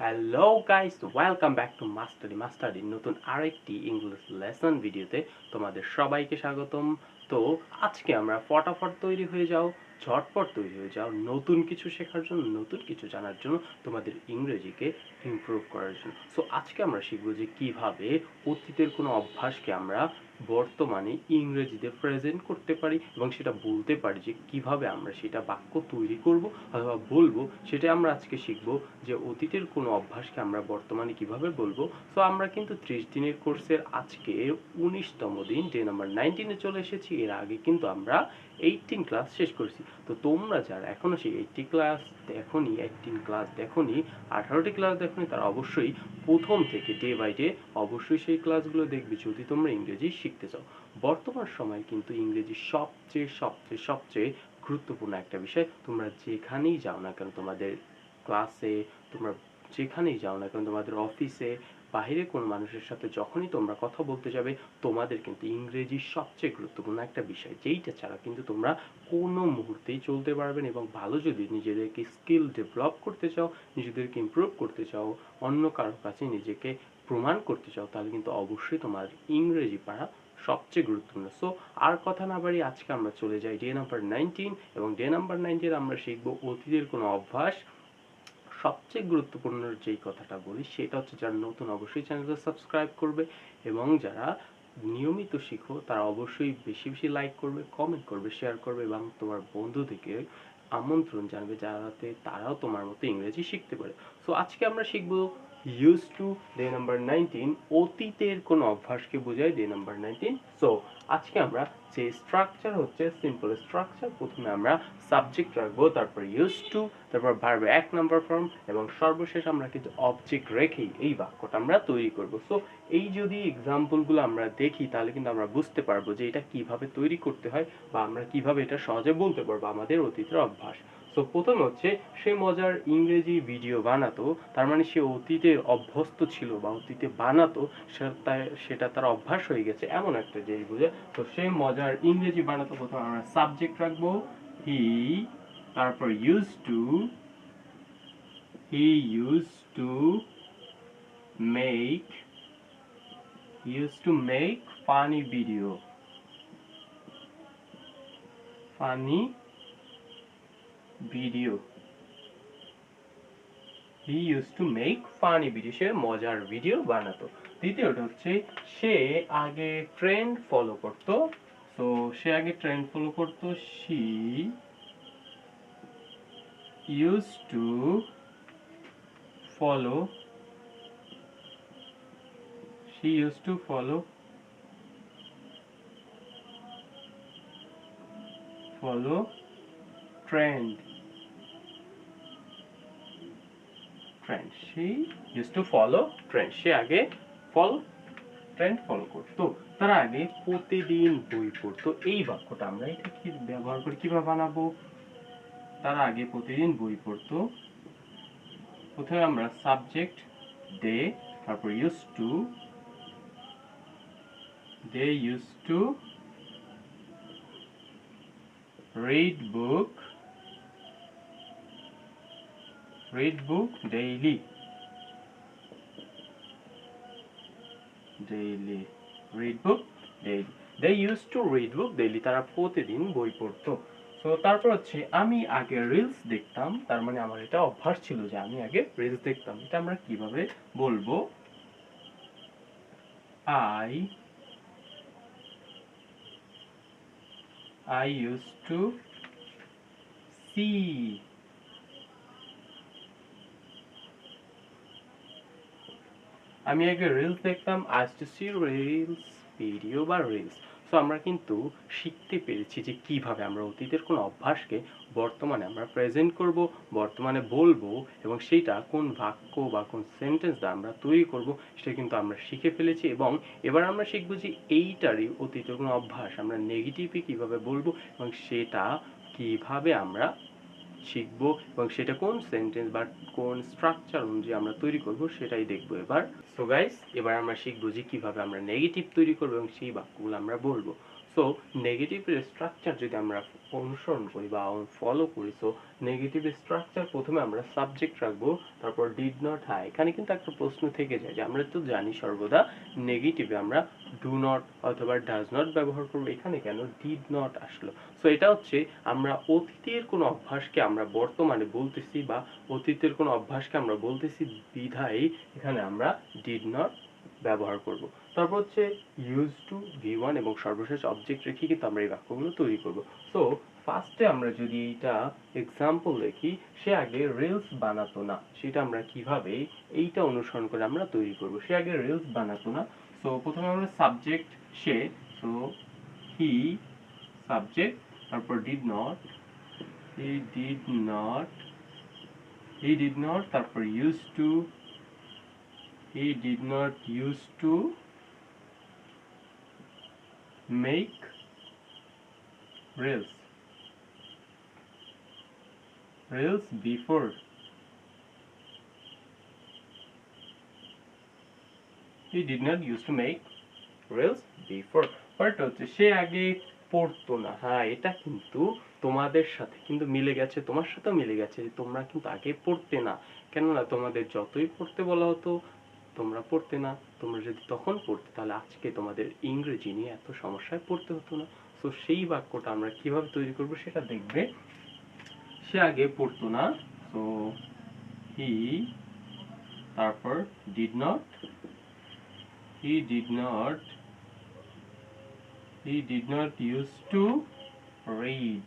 Hello guys welcome back to mastery mastery নতুন আরেকটি English lesson ভিডিওতে তোমাদের সবাইকে স্বাগতম। তো আজকে আমরা ফটাফট তৈরি হয়ে যাও, ঝটপট তৈরি হয়ে যাও নতুন কিছু শেখার জন্য, নতুন কিছু জানার জন্য তোমাদের ইংরেজিকে ইমপ্রুভ করার জন্য। সো আজকে আমরা শিখব যে কীভাবে অতীতের কোনো অভ্যাসকে আমরা বর্তমানে ইংরেজিতে প্রেজেন্ট করতে পারি এবং সেটা বলতে পারি যে কীভাবে আমরা সেটা বাক্য তৈরি করব অথবা বলব, সেটা আমরা আজকে শিখব যে অতীতের কোনো অভ্যাসকে আমরা বর্তমানে কীভাবে বলব। তো আমরা কিন্তু ত্রিশ দিনের কোর্সের আজকে উনিশতম দিন ডে নাম্বার নাইনটিনে চলে এসেছি। এর আগে কিন্তু আমরা এইটিন ক্লাস শেষ করেছি। তো তোমরা যারা এখনও সেই এইটটি ক্লাস দেখোনি এইটিন ক্লাস দেখোনি, আঠারোটি ক্লাস দেখোনি, তারা অবশ্যই প্রথম থেকে ডে বাই ডে অবশ্যই সেই ক্লাসগুলো দেখবে যদি তোমরা ইংরেজি শিখতে চাও। বর্তমান সময় কিন্তু ইংরেজি সবচেয়ে সবচেয়ে সবচেয়ে গুরুত্বপূর্ণ একটা বিষয়। তোমরা যেখানেই যাও না কেন তোমাদের ক্লাসে তোমরা যেখানেই যাও না কেন তোমাদের অফিসে বাইরে কোন মানুষের সাথে যখনই তোমরা কথা বলতে যাবে, তোমাদের কিন্তু ইংরেজি সবচেয়ে গুরুত্বপূর্ণ একটা বিষয়, যেইটা ছাড়া কিন্তু তোমরা কোনো মুহূর্তেই চলতে পারবেন এবং ভালো যদি নিজেদেরকে স্কিল ডেভেলপ করতে চাও, নিজেদেরকে ইমপ্রুভ করতে চাও, অন্য কারোর কাছে নিজেকে প্রমাণ করতে চাও, তাহলে কিন্তু অবশ্যই তোমার ইংরেজি পারা সবচেয়ে গুরুত্বপূর্ণ। সো আর কথা না বাড়ি আজকে আমরা চলে যাই ডে নাম্বার নাইনটিন এবং ডে নাম্বার নাইনটিন আমরা শিখব অতীতের কোনো অভ্যাস সবচেয়ে গুরুত্বপূর্ণ যেই কথাটা বলি সেটা হচ্ছে যারা নতুন অবশ্যই চ্যানেলটা সাবস্ক্রাইব করবে এবং যারা নিয়মিত শিখো, তারা অবশ্যই বেশি বেশি লাইক করবে কমেন্ট করবে শেয়ার করবে এবং তোমার বন্ধুদেরকে আমন্ত্রণ জানবে যাতে তারাও তোমার মতো ইংরেজি শিখতে পারে। সো আজকে আমরা শিখব use to day number nineteen অতীতের কোনো অভ্যাসকে বোঝায় ডে নাম্বার নাইনটিন সো আজকে আমরা যে স্ট্রাকচার হচ্ছে সিম্পল স্ট্রাকচার প্রথমে আমরা সাবজেক্ট রাখব, তারপর ইউজ টু তারপর ভার্ব এক নাম্বার ফর্ম এবং সর্বশেষ আমরা কিন্তু অবজেক্ট রেখেই এই বাক্যটা আমরা তৈরি করব। সো এই যদি এক্সাম্পলগুলো আমরা দেখি, তাহলে কিন্তু আমরা বুঝতে পারব যে এটা কীভাবে তৈরি করতে হয়, বা আমরা কীভাবে এটা সহজে বলতে পারব আমাদের অতীতের অভ্যাস। সো প্রথম হচ্ছে, সে মজার ইংরেজি ভিডিও বানাতো, তার মানে সে অতীতের অভ্যস্ত ছিল বা অতীতে বানাতো সেটা তার অভ্যাস হয়ে গেছে, এমন একটা জিনিস বুঝে। তো সে মজার ইংরেজি বানাতো, প্রথম আমরা সাবজেক্ট রাখব। হি তারপর use to he use to make use to make funny video funny video he use to make funny video সে মজার ভিডিও বানাতো। দ্বিতীয়টা হচ্ছে, সে আগে ট্রেন্ড ফলো করতো। তো সে আগে ট্রেন্ড ফলো করতো she use to follow she used to follow follow trend trend she used to follow. Trend সে আগে ফলো ট্রেন্ড ফলো করতো। তার আগে প্রতিদিন বই পড়তো। এই বাক্যটা আমরা এটা কি ব্যবহার করে কীভাবে বানাবো? তার আগে প্রতিদিন বই পড়তো। প্রথমে আমরা সাবজেক্ট দে তারপর use to they used to, read book read book daily. Daily. Read book daily. They used to read book daily. তারা প্রতিদিন বই পড়তো। তো তারপর হচ্ছে, আমি আগে রিলস দেখতাম। তার মানে আমার এটা অভ্যাস ছিল যে আমি আগে রিলস দেখতাম। এটা আমরা কীভাবে বলব? I I used to see আমি আগে রিলস দেখতাম, আজ টু সি রিলস ভিডিও বা রিলস সো আমরা কিন্তু শিখতে পেরেছি যে কীভাবে আমরা অতীতের কোনো অভ্যাসকে বর্তমানে আমরা প্রেজেন্ট করব, বর্তমানে বলব এবং সেইটা কোন বাক্য বা কোন সেন্টেন্স দ্বারা আমরা তৈরি করব, সেটা কিন্তু আমরা শিখে ফেলেছি এবং এবার আমরা শিখব যে এইটারই অতীতের কোনো অভ্যাস আমরা নেগেটিভে কীভাবে বলব এবং সেটা কীভাবে আমরা শিখব এবং সেটা কোন সেন্টেন্স বা কোন স্ট্রাকচার অনুযায়ী আমরা তৈরি করব সেটাই দেখব এবার। সো গাইস এবার আমরা শিখব যে কীভাবে আমরা নেগেটিভ তৈরি করব এবং সেই বাক্যগুলো আমরা বলব। সো নেগেটিভের স্ট্রাকচার যদি আমরা অনুসরণ করি বা ফলো করি সো নেগেটিভ স্ট্রাকচার প্রথমে আমরা সাবজেক্ট রাখব, তারপর ডিড নট হাই এখানে কিন্তু একটা প্রশ্ন থেকে যায় যে আমরা তো জানি সর্বদা নেগেটিভে আমরা ডু নট অথবা ডাজ নট ব্যবহার করব। এখানে কেন ডিড নট আসলো? সো এটা হচ্ছে আমরা অতীতের কোনো অভ্যাসকে আমরা বর্তমানে বলতেছি বা অতীতের কোনো অভ্যাসকে আমরা বলতেছি বিধায় এখানে আমরা ডিড নট ব্যবহার করব। তারপর হচ্ছে ইউজ টু ভি ওয়ান এবং সর্বশেষ অবজেক্ট রেখে কিন্তু আমরা এই বাক্যগুলো তৈরি করব। সো ফার্স্টে আমরা যদি এটা এক্সাম্পল দেখি, সে আগে রিলস বানাতো না। সেটা আমরা কীভাবে এইটা অনুসরণ করে আমরা তৈরি করব। সে আগে রিলস বানাতো না। সো প্রথমে আমরা সাবজেক্ট সে সো হি সাবজেক্ট তারপর did not he did not he did not তারপর use to he did not used to make reels. Reels before. He did not used to make reels before. But হচ্ছে সে আগে পড়তো না। হ্যাঁ এটা কিন্তু তোমাদের সাথে কিন্তু মিলে গেছে। তোমার সাথেও মিলে গেছে তোমরা কিন্তু আগে পড়তে না। কেননা তোমাদের যতই পড়তে বলা হতো তোমরা পড়তে না, তোমরা যদি তখন পড়তে, তাহলে আজকে তোমাদের ইংরেজি নিয়ে এত সমস্যায় পড়তে হতো না। তো সেই বাক্যটা আমরা কীভাবে তৈরি করব সেটা দেখবে। সে আগে পড়তো না। তো হি তারপর did not he did not he did not use to read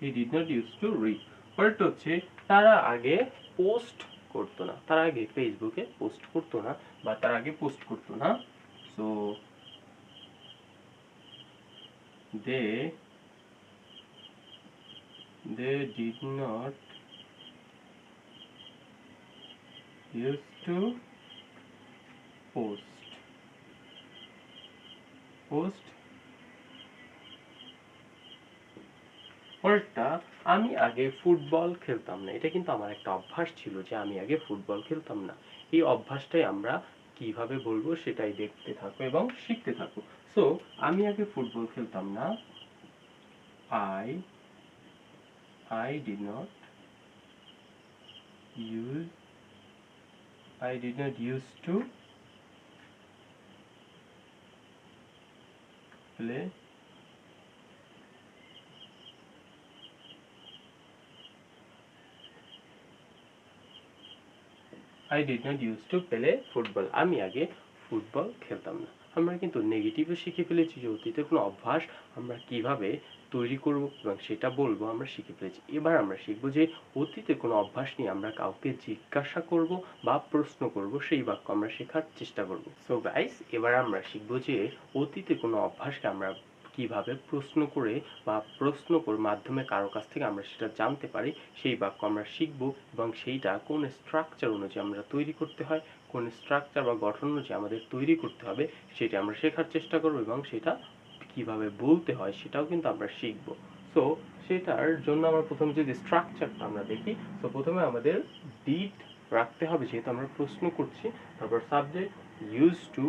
he did not use to read but হচ্ছে, তারা আগে পোস্ট করতো না। তার আগে ফেসবুকে পোস্ট করতো না বা তার আগে পোস্ট করতো না। So they they did not use to post post পরেরটা আমি আগে ফুটবল খেলতাম না। এটা কিন্তু আমার একটা অভ্যাস ছিল যে আমি আগে ফুটবল খেলতাম না। এই অভ্যাসটাই আমরা কীভাবে বলব সেটাই দেখতে থাকো এবং শিখতে থাকো। সো আমি আগে ফুটবল খেলতাম না। I I did not use I did not use to play I did not use to play football আমি আগে ফুটবল খেলতাম না। আমরা কিন্তু নেগেটিভও শিখে ফেলেছি যে অতীতের কোনো অভ্যাস আমরা কীভাবে তৈরি করব এবং সেটা বলব আমরা শিখে ফেলেছি। এবার আমরা শিখব যে অতীতের কোনো অভ্যাস নিয়ে আমরা কাউকে জিজ্ঞাসা করব বা প্রশ্ন করব, সেই বাক্য আমরা শেখার চেষ্টা করব। সো গাইস এবার আমরা শিখব যে অতীতে কোনো অভ্যাসকে আমরা কীভাবে প্রশ্ন করে বা প্রশ্ন করে মাধ্যমে কারও কাছ থেকে আমরা সেটা জানতে পারি, সেই বাক্য আমরা শিখব এবং সেইটা কোন স্ট্রাকচার অনুযায়ী আমরা তৈরি করতে হয়, কোন স্ট্রাকচার বা গঠন অনুযায়ী আমাদের তৈরি করতে হবে, সেটা আমরা শেখার চেষ্টা করব এবং সেটা কীভাবে বলতে হয় সেটাও কিন্তু আমরা শিখব। সো সেটার জন্য আমরা প্রথম যদি স্ট্রাকচারটা আমরা দেখি তো প্রথমে আমাদের ডিট রাখতে হবে, যেহেতু আমরা প্রশ্ন করছি, তারপর subject use to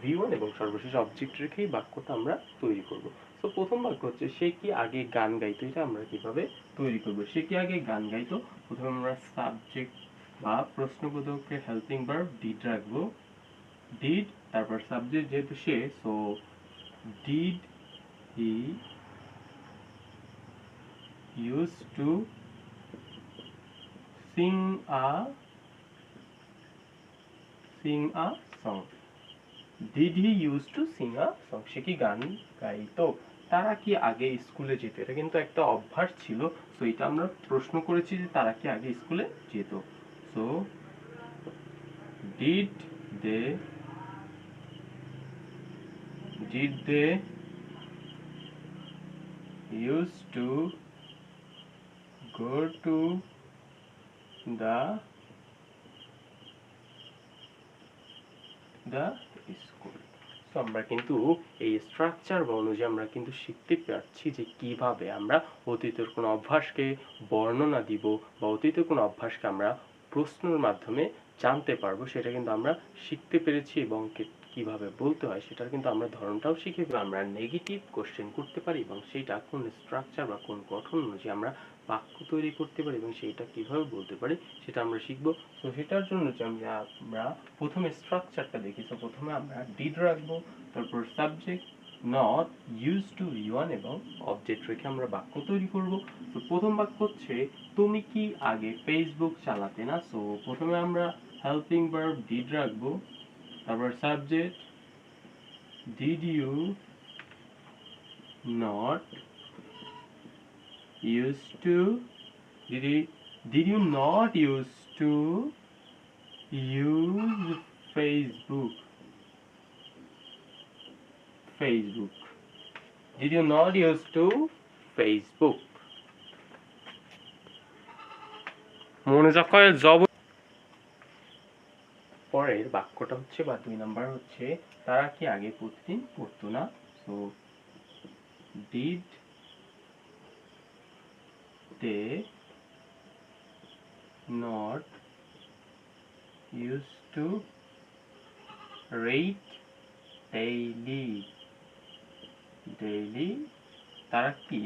V one এবং সর্বশেষ অবজেক্ট রেখেই বাক্যটা আমরা তৈরি করব। তো প্রথম বাক্য হচ্ছে, সে কি আগে গান গাইতো? এটা আমরা কীভাবে তৈরি করব? সে কি আগে গান গাইতো? প্রথমে আমরা সাবজেক্ট বা প্রশ্নবোধককে হেল্পিং ভার্ব ডিড রাখব। ডিড তারপর সাবজেক্ট যেহেতু সে so did he use to sing a sing a song did he use to sing a song সে কি গান গাইতো? তারা কি আগে স্কুলে যেত? এটা কিন্তু একটা অভ্যাস ছিল। সো এটা আমরা প্রশ্ন করেছি যে তারা কি আগে স্কুলে যেত? So did they did they use to go to the the তো আমরা কিন্তু এই স্ট্রাকচার বা অনুযায়ী আমরা কিন্তু শিখতে পারছি যে কীভাবে আমরা অতীতের কোনো অভ্যাসকে বর্ণনা দিব বা অতীতের কোনো অভ্যাসকে আমরা প্রশ্নের মাধ্যমে জানতে পারব, সেটা কিন্তু আমরা শিখতে পেরেছি এবং কীভাবে বলতে হয় সেটার কিন্তু আমরা ধরনটাও শিখে। আমরা নেগেটিভ কোশ্চেন করতে পারি এবং সেইটা কোন স্ট্রাকচার বা কোন গঠন অনুযায়ী আমরা বাক্য তৈরি করতে পারি এবং সেইটা কীভাবে বলতে পারি, সেটা আমরা শিখব। তো সেটার জন্য যে আমরা প্রথমে স্ট্রাকচারটা দেখি। তো প্রথমে আমরা ডিড রাখব, তারপর subject not use to one এবং অবজেক্ট রেখে আমরা বাক্য তৈরি করব। তো প্রথম বাক্য হচ্ছে, তুমি কি আগে ফেসবুক চালাতে না? সো প্রথমে আমরা হেল্পিং ভার্ব ডিড রাখব, তারপর subject did you not use to did you did you not use to use Facebook Facebook. Did you not use to Facebook? মনে যখন জব পরের বাক্যটা হচ্ছে বা দুই নাম্বার হচ্ছে, তারা কি আগে প্রতিদিন পড়তো না so did they not use to read daily daily তারা কি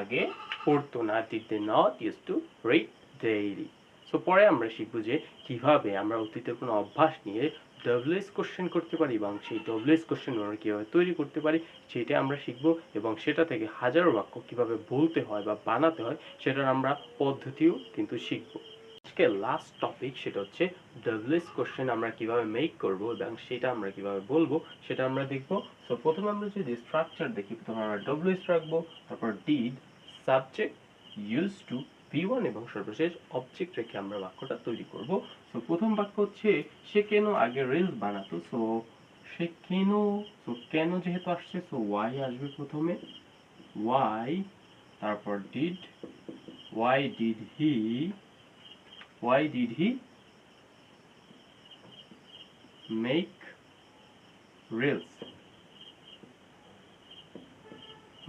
আগে পড়তো না did they not use to read daily. তো পরে আমরা শিখব যে কীভাবে আমরা অতীতের কোনো অভ্যাস নিয়ে ডব্লিউএস কোশ্চেন করতে পারি এবং সেই ডব্লিউএস কোশ্চেন আমরা কীভাবে তৈরি করতে পারি, সেটা আমরা শিখব এবং সেটা থেকে হাজারো বাক্য কীভাবে বলতে হয় বা বানাতে হয় সেটার আমরা পদ্ধতিও কিন্তু শিখব। আজকে লাস্ট টপিক সেটা হচ্ছে ডব্লিউএস কোশ্চেন আমরা কীভাবে মেক করব এবং সেটা আমরা কীভাবে বলব, সেটা আমরা দেখব। সো প্রথমে আমরা যদি স্ট্রাকচার দেখি, প্রথমে আমরা ডব্লিউএস রাখব, তারপর did subject use to V one এবং সর্বশেষ অবজেক্ট রেখে আমরা বাক্যটা তৈরি করব। সো প্রথম বাক্য হচ্ছে, সে কেন আগে রিলস বানাতো? সো সে কেন? সো কেন যেহেতু আসছে সো ওয়াই আসবে প্রথমে? ওয়াই তারপর did why did he did he make reels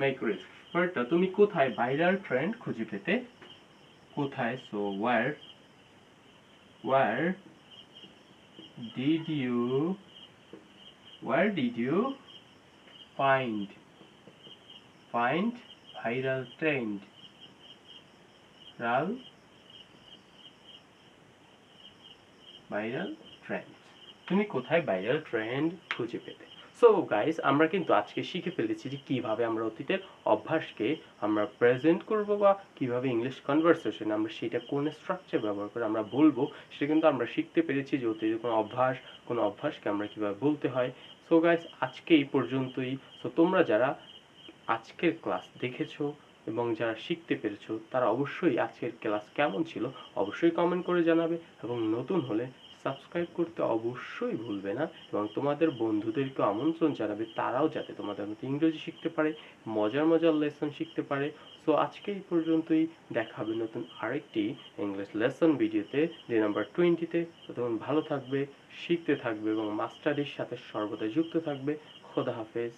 make reels পরেরটা তুমি কোথায় ভাইরাল ট্রেন্ড খুঁজে পেতে কোথায় so where where did you where did you find find viral trend ral viral trend তুমি কোথায় ভাইরাল ট্রেন্ড খুঁজে পেতে সো গাইস আমরা কিন্তু আজকে শিখে ফেলেছি যে কীভাবে আমরা অতীতের অভ্যাসকে আমরা প্রেজেন্ট করব বা কীভাবে ইংলিশ কনভারসেশন আমরা সেটা কোন স্ট্রাকচার ব্যবহার করে আমরা বলব, সেটা কিন্তু আমরা শিখতে পেরেছি যে অতীতের কোনো অভ্যাস, কোনো অভ্যাসকে আমরা কীভাবে বলতে হয়। সো গাইস আজকে এই পর্যন্তই। সো তোমরা যারা আজকের ক্লাস দেখেছ এবং যারা শিখতে পেরেছ, তারা অবশ্যই আজকের ক্লাস কেমন ছিল, অবশ্যই কমেন্ট করে জানাবে এবং নতুন হলে সাবস্ক্রাইব করতে অবশ্যই ভুলবে না এবং তোমাদের বন্ধুদেরকে আমন্ত্রণ জানাবে, তারাও যাতে তোমাদের মতো ইংরেজি শিখতে পারে, মজার মজার লেসন শিখতে পারে। সো আজকে এই পর্যন্তই, দেখা হবে নতুন আরেকটি ইংলিশ লেসন ভিডিওতে যে নাম্বার টোয়েন্টিতে তখন ভালো থাকবে, শিখতে থাকবে এবং মাস্টারির সাথে সর্বদা যুক্ত থাকবে। খোদা হাফেজ।